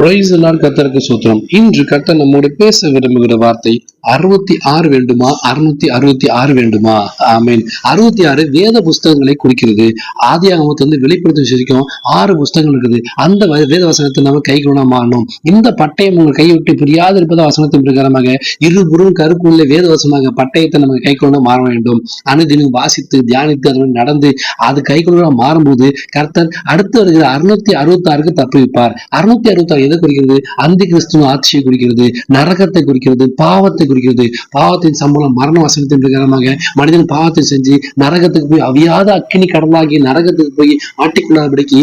Price எல்லாம் கத்தருக்கு சூத்திரம். இன்று கர்த்தர் நம்மோடு பேச விரும்புகிற வார்த்தை அறுபத்தி ஆறு வேண்டுமா? அறுநூத்தி அறுபத்தி ஆறு வேண்டுமா? மீன் அறுபத்தி ஆறு வேத புஸ்தகங்களை குறிக்கிறது. ஆதி ஆகமத்தை வந்து வெளிப்படுத்தும் வரைக்கும் ஆறு புஸ்தகங்கள் இருக்குது. அந்த வேத வசனத்தை நம்ம கை கொண்டா மாறணும். இந்த பட்டயம் உங்கள் கைவிட்டு விட்டு பிரியாது இருப்பதா வசனத்தின் பிரகாரமாக இருபுறம் கருக்குள்ள வேத வசனமாக பட்டயத்தை நம்ம கை கொண்டு மாற வேண்டும். அனுதினம் வாசித்து தியானித்து அது நடந்து அது கை கொண்டு மாறும்போது கர்த்தர் அடுத்து வருகிற அறுநூத்தி அறுபத்தி ஆறுக்கு தப்புவிப்பார். அறுநூத்தி அறுபத்தி ஆறு எதை குறிக்கிறது? அந்த கிறிஸ்துவ ஆட்சியை குறிக்கிறது நரகத்தை குறிக்கிறது பாவத்தை குறிக்கிறது. பாவத்தின் சம்பளம் மரண வசனத்தின் பிரகாரமாக மனிதன் பாவத்தை செஞ்சு நரகத்துக்கு போய் அவியாத அக்கினி கடலாகி நரகத்துக்கு போய் மாட்டிக்கொள்ளாதபடிக்கு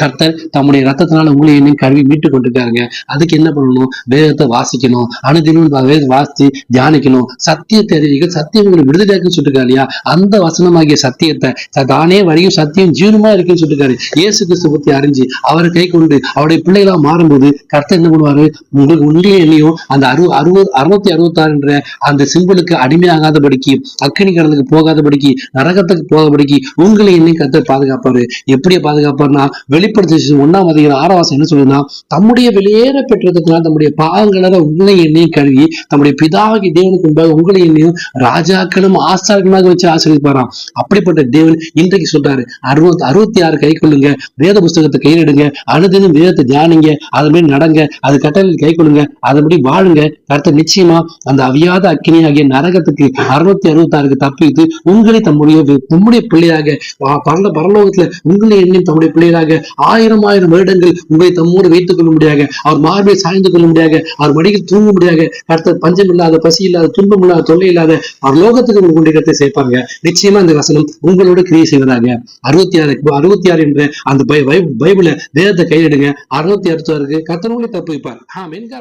கர்த்தர் தம்முடைய ரத்தத்தினால உங்களை என்னையும் கழுவி மீட்டு கொண்டிருக்காருங்க. அதுக்கு என்ன பண்ணணும்? வேதத்தை வாசிக்கணும். அனுதினம் வேதம் வாசித்து தியானிக்கணும். சத்தியத்தை அறிவிக்க சத்தியம் உங்களை விடுதலையாக்குன்னு சொல்லிருக்காரு இல்லையா? அந்த வசனமாகிய சத்தியத்தை தானே வரையும் சத்தியம் ஜீவனமா இருக்குன்னு சொல்லிருக்காரு. இயேசு கிறிஸ்து பத்தி அறிஞ்சு அவரை கை கொண்டு அவருடைய பிள்ளைகளா மாறும்போது கர்த்தர் என்ன பண்ணுவாரு? உங்களுக்கு உங்களையும் என்னையும் அந்த அறு அறுபது அறுநூத்தி அறுபத்தாறுன்ற அந்த சிம்பிளுக்கு அடிமையாகாதபடிக்கு அக்கினி கடலுக்கு போகாதபடிக்கு நரகத்துக்கு போகாதபடிக்கு உங்களை என்னையும் கர்த்தர் பாதுகாப்பாரு. எப்படி பாதுகாப்பார்னா வெளிப்படுத்தி ஒன்னாம் அதிகாரம் ஆறாவாசம் என்ன சொல்லுதுன்னா தம்முடைய வெளியேற பெற்றதுக்குனால் தம்முடைய பாவங்கள உங்களை என்னையும் கழுவி தம்முடைய பிதாவாகி தேவனுக்கு முன்பாக உங்களை என்னையும் ராஜாக்களும் ஆசாரமாக வச்சு ஆசிரியப்பாராம் அப்படிப்பட்ட தேவன் இன்றைக்கு சொல்றாரு. அறுபத்தி அறுபத்தி ஆறு கை கொள்ளுங்க வேத புஸ்தகத்தை கையிடுங்க அனுதினம் வேதத்தை தியானிங்க அது மாதிரி நடங்க அது கட்டளையில் கை கொள்ளுங்க அதன்படி வாழுங்க. கருத்த நிச்சயமா அந்த அவியாத அக்கினி ஆகிய நரகத்துக்கு அறுநூத்தி அறுபத்தி ஆறுக்கு தப்பித்து உங்களை தம்முடைய தம்முடைய பிள்ளையாக பரல பரலோகத்துல உங்களை எண்ணி தம்முடைய பிள்ளைகளாக ஆயிரம் ஆயிரம் வருடங்கள் உங்களை தம்மோடு வைத்துக் கொள்ள முடியாத அவர் மார்பை சாய்ந்து கொள்ள முடியாத அவர் மடியில் தூங்க முடியாத கருத்து பஞ்சம் இல்லாத பசி இல்லாத துன்பம் இல்லாத தொல்லை இல்லாத அவர் லோகத்துக்கு உங்கள் கொண்டு சேர்ப்பாங்க நிச்சயமா இந்த வசனம் உங்களோட கிரியை செய்வதாக. அறுபத்தி ஆறு அறுபத்தி ஆறு என்ற அந்த பை- பைபிளை வேதத்தை கையிடுங்க அறுபத்தி அறுபத்தி ஆறுக்கு கத்தனவங்களை தப்பு வைப்பார் ஆ மென்கா